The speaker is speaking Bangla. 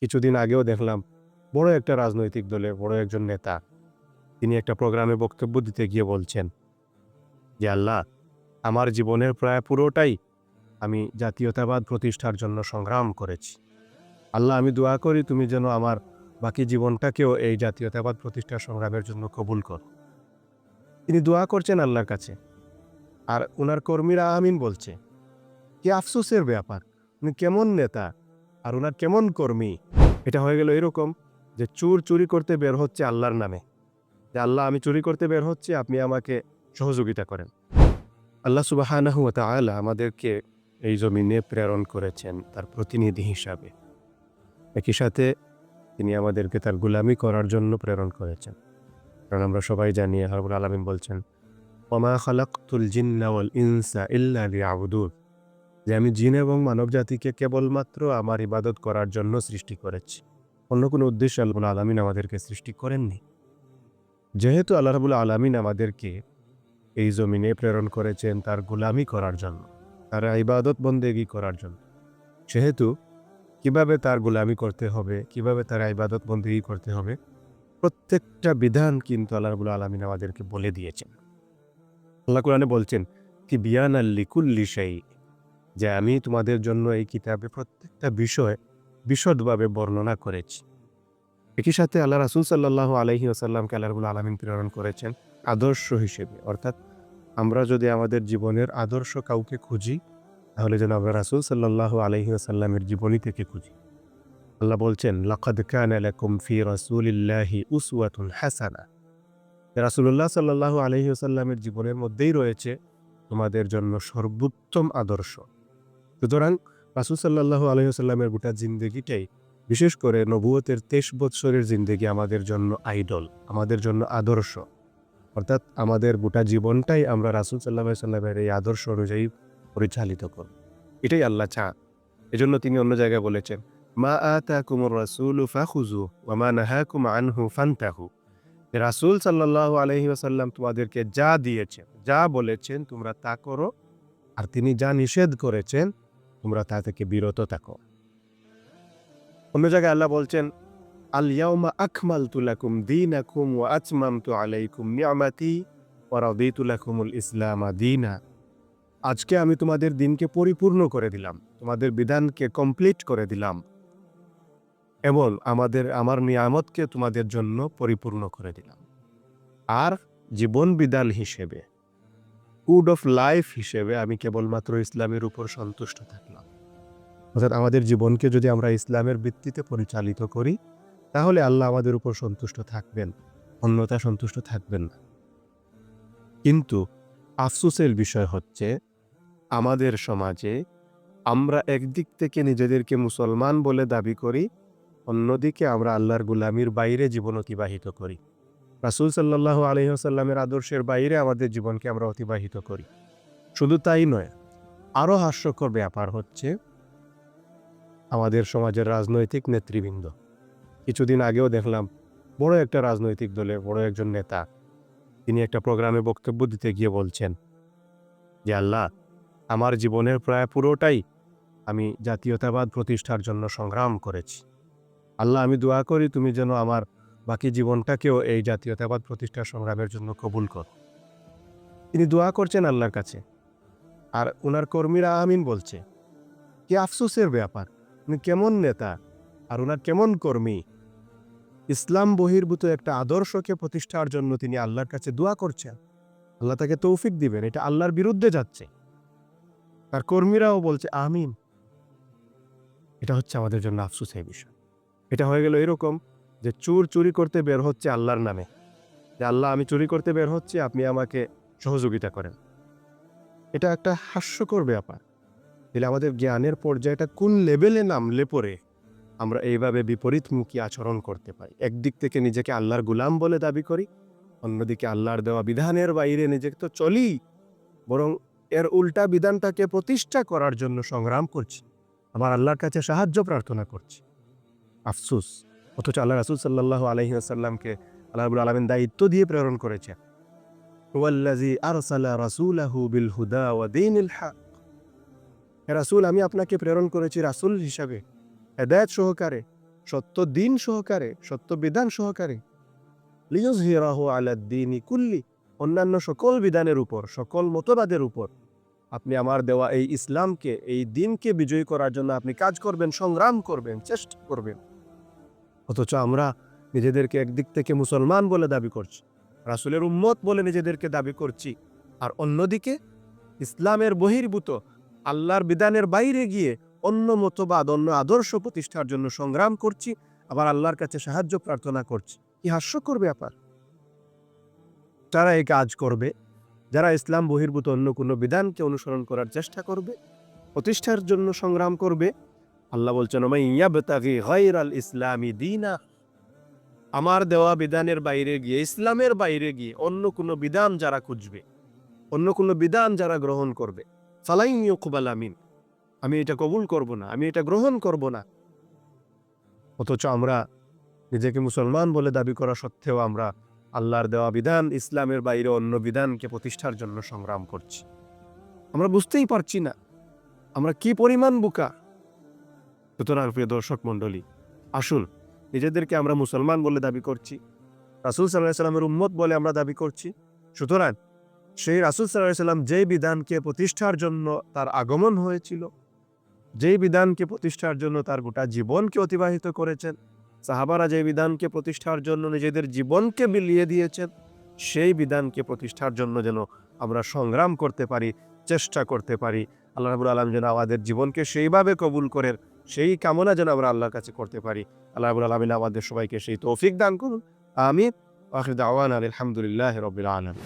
কিছুদিন আগেও দেখলাম বড় একটা রাজনৈতিক দলের বড় একজন নেতা। তিনি একটা প্রোগ্রামে বক্তব্য দিতে গিয়ে বলছেন যে আল্লাহ, আমার জীবনের প্রায় পুরোটাই আমি জাতীয়তাবাদ প্রতিষ্ঠার জন্য সংগ্রাম করেছি। আল্লাহ, আমি দোয়া করি তুমি যেন আমার বাকি জীবনটাকেও এই জাতীয়তাবাদ প্রতিষ্ঠার সংগ্রামের জন্য কবুল কর। তিনি দোয়া করছেন আল্লাহর কাছে। আর ওনার কর্মীরা আমিন বলছে, কি আফসোসের ব্যাপার, উনি কেমন নেতা আর ওনার কেমন কর্মী? এটা হয়ে গেল এরকম যে চুর চুরি করতে বের হচ্ছে আল্লাহর নামে। যে আল্লাহ, আমি চুরি করতে বের হচ্ছে, আপনি আমাকে সহযোগিতা করেন। আল্লাহ তাআলা আমাদেরকে এই জমিনে প্রেরণ করেছেন তার প্রতিনিধি হিসাবে। একই সাথে তিনি আমাদেরকে তার গুলামি করার জন্য প্রেরণ করেছেন। কারণ আমরা সবাই জানি হরবুল আলমিন বলছেন ওমা খালাকুল জিন্না ওয়াল ইনসা ইল্লা লিয়াবুদুন। যে আমি জিন এবং মানব জাতিকে কেবলমাত্র আমার ইবাদত করার জন্য সৃষ্টি করেছি। অন্য কোনো উদ্দেশ্য আল্লাহ আলমিন আমাদেরকে সৃষ্টি করেননি। যেহেতু আল্লাহ রাবুল আলমিন আমাদেরকে এই জমিনে প্রেরণ করেছেন তার গুলামি করার জন্য, তার ইবাদত বন্দেগি করার জন্য, সেহেতু কীভাবে তার গুলামি করতে হবে, কীভাবে তার ইবাদত বন্দেগি করতে হবে, প্রত্যেকটা বিধান কিন্তু আল্লাহ রাবুল আলমিন আমাদেরকে বলে দিয়েছেন। আল্লাহ কোরআনে বলছেন কি বিয়ান আল্লিকুল্লি যে আমি তোমাদের জন্য এই কিতাবে প্রত্যেকটা বিষয় বিশদভাবে বর্ণনা করেছি। একই সাথে আল্লাহ রাসুল সাল্লাহ আলহি আসাল্লামকে আল্লাহবুল আলমিন প্রেরণ করেছেন আদর্শ হিসেবে। অর্থাৎ আমরা যদি আমাদের জীবনের আদর্শ কাউকে খুঁজি, তাহলে যেন আমরা রাসুল সাল্লাহ আলহি আসাল্লামের জীবনী থেকে খুঁজি। আল্লাহ বলছেন, লকদ কান আলাকুম ফি রাসূলিল্লাহি উসওয়াতুন হাসানা। রাসূলুল্লাহ সাল্লাল্লাহু আলাইহি ওয়াসাল্লামের জীবনের মধ্যেই রয়েছে তোমাদের জন্য সর্বোত্তম আদর্শ। সুতরাং রাসুল সাল্লাহু আলহিহাল্লামের গোটা জিন্দগিটাই, বিশেষ করে নবুয়তের তেইশ বৎসরের জিন্দগি আমাদের জন্য আইডল, আমাদের জন্য আদর্শ। অর্থাৎ আমাদের গোটা জীবনটাই আমরা রাসুল সাল্লাহ সাল্লামের এই আদর্শ অনুযায়ী পরিচালিত করব। এটাই আল্লাহ চা এজন্য তিনি অন্য জায়গায় বলেছেন, মা আতা কুমর রাসুল ফাহুজু ওমা নাহাকুম আনহু ফান্তাহু। রাসুল সাল্লাহ আলহি আসাল্লাম তোমাদেরকে যা দিয়েছেন, যা বলেছেন তোমরা তা করো। আর তিনি যা নিষেধ করেছেন তোমরা তা থেকে বিরত থাকো। অন্য জায়গায় আল্লাহ বলছেন আলিয়াউমা আকমাল তুলাকুম দিন আকুম ও আচমাম তু আলাইকুম নিয়ামাতি ওরাদিতুলাকুমুল ইসলাম দিনা। আজকে আমি তোমাদের দিনকে পরিপূর্ণ করে দিলাম, তোমাদের বিধানকে কমপ্লিট করে দিলাম। এবং আমাদের, আমার নিয়ামতকে তোমাদের জন্য পরিপূর্ণ করে দিলাম। আর জীবন বিধান হিসেবে। কুড অফ লাইফ হিসেবে আমি কেবলমাত্র ইসলামের উপর সন্তুষ্ট থাকলাম। অর্থাৎ আমাদের জীবনকে যদি আমরা ইসলামের ভিত্তিতে পরিচালিত করি, তাহলে আল্লাহ আমাদের উপর সন্তুষ্ট থাকবেন অন্যতা সন্তুষ্ট থাকবেন না। কিন্তু আফসোসের বিষয় হচ্ছে, আমাদের সমাজে আমরা একদিক থেকে নিজেদেরকে মুসলমান বলে দাবি করি, অন্যদিকে আমরা আল্লাহর গুলামির বাইরে জীবন অতিবাহিত করি। রাসুল সাল্লাহ আলহিহাসাল্লামের আদর্শের বাইরে আমাদের জীবনকে আমরা অতিবাহিত করি। শুধু তাই নয় আরও হাস্যকর ব্যাপার হচ্ছে আমাদের সমাজের রাজনৈতিক নেতৃবৃন্দ। কিছুদিন আগেও দেখলাম বড় একটা রাজনৈতিক দলে বড় একজন নেতা, তিনি একটা প্রোগ্রামে বক্তব্য দিতে গিয়ে বলছেন যে, আল্লাহ, আমার জীবনের প্রায় পুরোটাই আমি জাতীয়তাবাদ প্রতিষ্ঠার জন্য সংগ্রাম করেছি। আল্লাহ, আমি দোয়া করি তুমি যেন আমার বাকি জীবনটাকেও এই জাতীয়তাবাদ প্রতিষ্ঠার সংগ্রামের জন্য কবুল কর। তিনি দোয়া করছেন আল্লাহর কাছে। আর ওনার কর্মীরা আমিন বলছে। কি আফসোসের ব্যাপার, উনি কেমন নেতা আর ওনার কেমন কর্মী? ইসলাম বহির্ভূত একটা আদর্শকে প্রতিষ্ঠার জন্য তিনি আল্লাহর কাছে দোয়া করছেন। আল্লাহ তাকে তৌফিক দিবেন, এটা আল্লাহর বিরুদ্ধে যাচ্ছে। তার কর্মীরাও বলছে, আমিন। এটা হচ্ছে আমাদের জন্য আফসোসের বিষয়। এটা হয়ে গেল এরকম যে চুর চুরি করতে বের হচ্ছে আল্লাহর নামে। যে আল্লাহ, আমি চুরি করতে বের হচ্ছি, আপনি আমাকে সহযোগিতা করেন। এটা একটা হাস্যকর ব্যাপার। তাহলে আমাদের জ্ঞানের পর্যায়টা কোন লেভেলে নামলে পরে আমরা এইভাবে বিপরীতমুখী আচরণ করতে পারি? একদিক থেকে নিজেকে আল্লাহর গুলাম বলে দাবি করি, অন্যদিকে আল্লাহর দেওয়া বিধানের বাইরে নিজেকে তো চলি, বরং এর উল্টা বিধানটাকে প্রতিষ্ঠা করার জন্য সংগ্রাম করছি। আমার আল্লাহর কাছে সাহায্য প্রার্থনা করছি। আফসুস। অথচ আল্লাহ রাসুল সাল্লাহ আলহি আসাল্লামকে আল্লাহবুল আলমিন দায়িত্ব দিয়ে প্রেরণ করেছেন। ওয়াল্লাজি বিল হুদা ওয়া হে রাসূল, আমি আপনাকে প্রেরণ করেছি রাসূল হিসাবে। হেদায়েত সহকারে, সত্য দিন সহকারে, সত্য বিধান সহকারে। লিয়ুজহিরাহু আলাদ্দিনি কুল্লি, অন্যান্য সকল বিধানের উপর, সকল মতবাদের উপর। আপনি আমার দেওয়া এই ইসলামকে, এই দিনকে বিজয়ী করার জন্য আপনি কাজ করবেন, সংগ্রাম করবেন, চেষ্টা করবেন। অথচ আমরা নিজেদেরকে একদিক থেকে মুসলমান বলে দাবি করছি, রাসুলের উম্মত বলে নিজেদেরকে দাবি করছি। আর অন্যদিকে ইসলামের বহির্ভূত, আল্লাহর বিধানের বাইরে গিয়ে অন্য মতবাদ, অন্য আদর্শ প্রতিষ্ঠার জন্য সংগ্রাম করছি, আবার আল্লাহর কাছে সাহায্য প্রার্থনা করছি। কি হাস্যকর ব্যাপার। তারা এই কাজ করবে, যারা ইসলাম বহির্ভূত অন্য কোনো বিধানকে অনুসরণ করার চেষ্টা করবে, প্রতিষ্ঠার জন্য সংগ্রাম করবে আল্লাহ বলছেন, "ওমাই ইয়াবতাগি গায়রাল ইসলামি দীনা। আমার দেওয়া বিধানের বাইরে গিয়ে, ইসলামের বাইরে গিয়ে অন্য কোনো বিধান যারা খুঁজবে, অন্য কোনো বিধান যারা গ্রহণ করবে আমিন। আমি এটা কবুল করব না, আমি এটা গ্রহণ করব না। অথচ আমরা নিজেকে মুসলমান বলে দাবি করা সত্ত্বেও আমরা আল্লাহর দেওয়া বিধান, ইসলামের বাইরে অন্য বিধানকে প্রতিষ্ঠার জন্য সংগ্রাম করছি। আমরা বুঝতেই পারছি না, আমরা কি পরিমাণ বুকা? সুতরাং, প্রিয় দর্শক মণ্ডলী, আসুন, নিজেদেরকে আমরা মুসলমান বলে দাবি করছি, রাসুল সাল্লাহ সাল্লামের উম্মত বলে আমরা দাবি করছি। সুতরাং, সেই রাসুল সাল্লাহ সাল্লাম যেই বিধানকে প্রতিষ্ঠার জন্য তার আগমন হয়েছিল, যেই বিধানকে প্রতিষ্ঠার জন্য তার গোটা জীবনকে অতিবাহিত করেছেন, সাহাবারা যে বিধানকে প্রতিষ্ঠার জন্য নিজেদের জীবনকে বিলিয়ে দিয়েছেন, সেই বিধানকে প্রতিষ্ঠার জন্য যেন আমরা সংগ্রাম করতে পারি, চেষ্টা করতে পারি। আল্লাহ রাবুল আলম যেন আমাদের জীবনকে সেইভাবে কবুল করেন সেই কামনা যেন আমরা আল্লাহর কাছে করতে পারি। আল্লাহ আবুল আলমিন আমাদের সবাইকে সেই তৌফিক দান করুন। আমি আখির দাওয়ান আলহামদুলিল্লাহ রবিল আলম